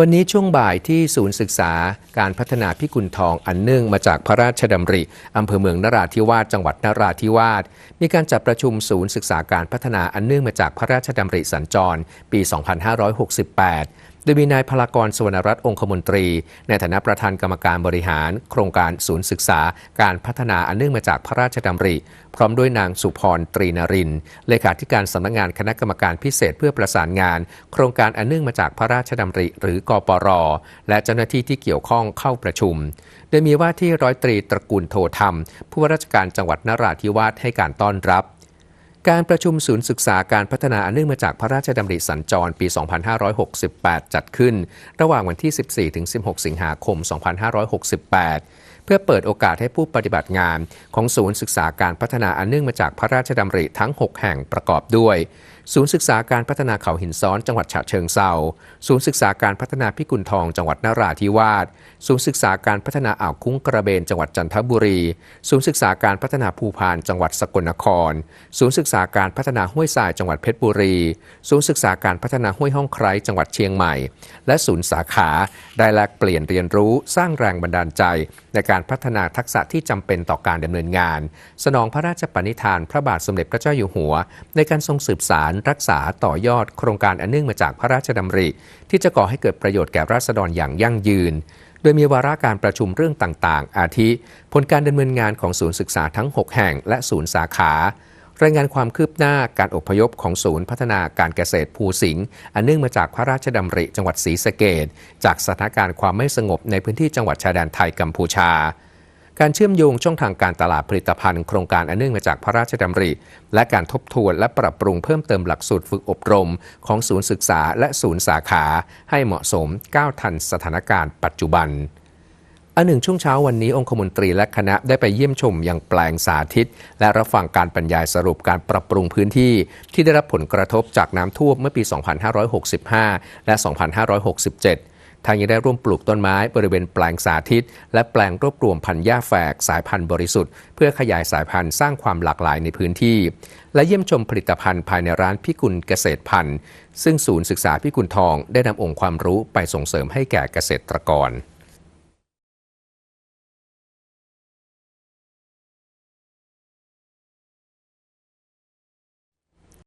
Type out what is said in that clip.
วันนี้ช่วงบ่ายที่ศูนย์ศึกษาการพัฒนาพิกุลทองอันเนื่องมาจากพระราชดำริอำเภอเมืองนราธิวาสจังหวัดนราธิวาสมีการจัดประชุมศูนย์ศึกษาการพัฒนาอันเนื่องมาจากพระราชดำริสัญจร ปี 2568 โดยมีนายพลากรสวรรณรัตน์องคมนตรี ในฐานะประธานกรรมการบริหาร โครงการศูนย์ศึกษา การพัฒนาอันเนื่องมาจากพระราชดำริ พร้อมด้วยนางสุพรตรีนรินเลขาธิการสำนักงงานคณะกรรมการพิเศษเพื่อประสานงาน โครงการอันเนื่องมาจากพระราชดำริ หรือกปร และเจ้าหน้าที่ที่เกี่ยวข้องเข้าประชุม โดยมีว่าที่ร้อยตรีตระกูลโทธรรม ผู้ว่าราชการจังหวัดนราธิวาสให้การต้อนรับ การประชุมศูนย์ศึกษาการพัฒนาอันเนื่องมาจากพระราชดำริสัญจรปี 2568 จัดขึ้น ระหว่างวันที่ 14-16 สิงหาคม 2568 เพื่อเปิดโอกาสให้ผู้ปฏิบัติงานของศูนย์ศึกษาการพัฒนาอันเนื่องมาจากพระราชดำริทั้ง 6 แห่งประกอบด้วย ศูนย์ศึกษาการพัฒนาเขาหินซ้อนจังหวัดฉะเชิงเซาศูนย์ศึกษาการพัฒนาพิกุลทองจังหวัดนราธิวาสศูนย์ศึกษาการพัฒนาอ่าวคุ้งกระเบนจังหวัดจันทบุรี ศูนย์ศึกษาการพัฒนาภูพานจังหวัดสกลนคร ศูนย์ศึกษาการพัฒนาห้วยทรายจังหวัดเพชรบุรี ศูนย์ศึกษาการพัฒนาห้วยห้องไคร้จังหวัดเชียงใหม่ และศูนย์สาขาได้แลกเปลี่ยนเรียนรู้สร้างแรงบันดาลใจในการพัฒนาทักษะที่จำเป็นต่อการดำเนินงาน สนองพระราชปณิธาน พระบาทสมเด็จพระเจ้าอยู่หัว ในการทรงสืบสารรักษาต่อยอดโครงการอันเนื่องมาจากพระราชดำริ ที่จะก่อให้เกิดประโยชน์แก่ราษฎรอย่างยั่งยืนโดยมีวาระการประชุมเรื่องต่าง ๆ อาทิ ผลการดำเนินงานของศูนย์ศึกษาทั้ง 6 แห่งและศูนย์สาขา รายงานความคืบหน้าการอพยพของศูนย์พัฒนาการเกษตรภูสิงห์อันเนื่องมาจากพระราชดำริจังหวัดศรีสะเกดจากสถานการณ์ความไม่สงบในพื้นที่จังหวัดชายแดนไทยกัมพูชา การเชื่อมโยงช่องทางการตลาดผลิตภัณฑ์โครงการอันเนื่องมาจากพระราชดำริ และการทบทวนและปรับปรุงเพิ่มเติมหลักสูตรฝึกอบรม ของศูนย์ศึกษาและศูนย์สาขา ให้เหมาะสมก้าวทันสถานการณ์ปัจจุบัน อันหนึ่งช่วงเช้าวันนี้องคมนตรีและคณะได้ไปเยี่ยมชมยังแปลงสาธิต และรับฟังการบรรยายสรุปการปรับปรุงพื้นที่ ที่ได้รับผลกระทบจากน้ำท่วมเมื่อปี 2565 และ 2567 ทางยังได้ร่วมปลูกต้นไม้บริเวณแปลงสาธิต และแปลงรวบรวมพันธุ์หญ้าแฝกสายพันธุ์บริสุทธิ์เพื่อขยายสายพันธุ์สร้างความหลากหลายในพื้นที่ และเยี่ยมชมผลิตภัณฑ์ภายในร้านพิกุลเกษตรพันธุ์ ซึ่งศูนย์ศึกษาพิกุลทองได้นำองค์ความรู้ไปส่งเสริมให้แก่เกษตรกร